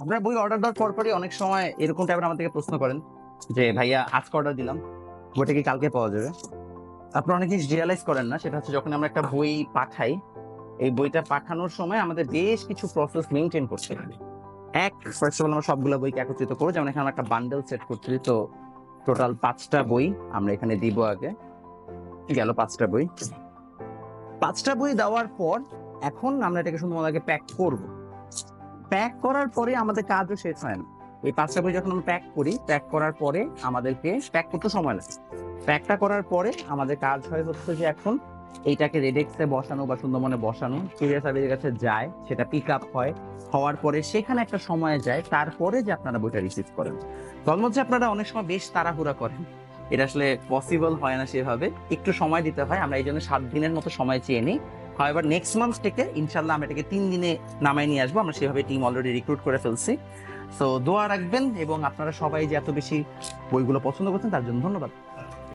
আপনারা বই অর্ডার দেওয়ার পর পরই অনেক সময় এরকম টাইপের আমাদেরকে প্রশ্ন করেন যে, ভাইয়া, আজকে অর্ডার দিলাম। বইটা কি কালকে পাওয়া যাবে? আপনারা অনেক জিনিস রিয়েলাইজ করেন না। সেটা হচ্ছে যখন আমরা একটা বই পাঠাই, এই বইটা পাঠানোর সময় আমাদের বেশ কিছু প্রসেস মেনটেন করতে হবে এক ফার্স্ট অফ অল আমরা সবগুলো বইকে একত্রিত করব। যেমন এখানে একটা বান্ডেল সেট করছি। তো টোটাল পাঁচটা বই আমরা এখানে দিব আগে। গেল পাঁচটা বই। পাঁচটা বই দেওয়ার পর এখন আমরা এটাকে সুন্দরভাবে প্যাক করব। প্যাক করার পরে আমাদের কাজও শেষ হয় না। এই পাঁচটা বই যখন আমরা প্যাক করি প্যাক করার পরে আমাদেরকে প্যাক করতে সময় লাগে। প্যাকটা করার পরে আমাদের কাজ হয় হচ্ছে যে এখন এইটাকে রেডেক্সে বসানো বা সুন্দরবনে বসানো। কুরিয়ার সার্ভিসের কাছে যায়, সেটা পিক আপ হয়। হওয়ার পরে সেখানে একটা সময় যায়, তারপরে যে আপনারা বইটা রিসিভ করেন। হচ্ছে আপনারা অনেক সময় বেশ তাড়াহুড়া করেন। এটা আসলে পসিবল হয় না সেভাবে। একটু সময় দিতে হয়, আমরা এই জন্য সাত দিনের মতো সময় চেয়ে নিই। এবার নেক্সট মান্থ থেকে ইনশাল্লাহ আমরা এটাকে তিন দিনে নামাই নিয়ে আসব। আমরা সেভাবে টিম অলরেডি রিক্রুট করে ফেলছি। সো দোয়া রাখবেন এবং আপনারা সবাই যে এত বেশি বইগুলো পছন্দ করছেন, তার জন্য ধন্যবাদ।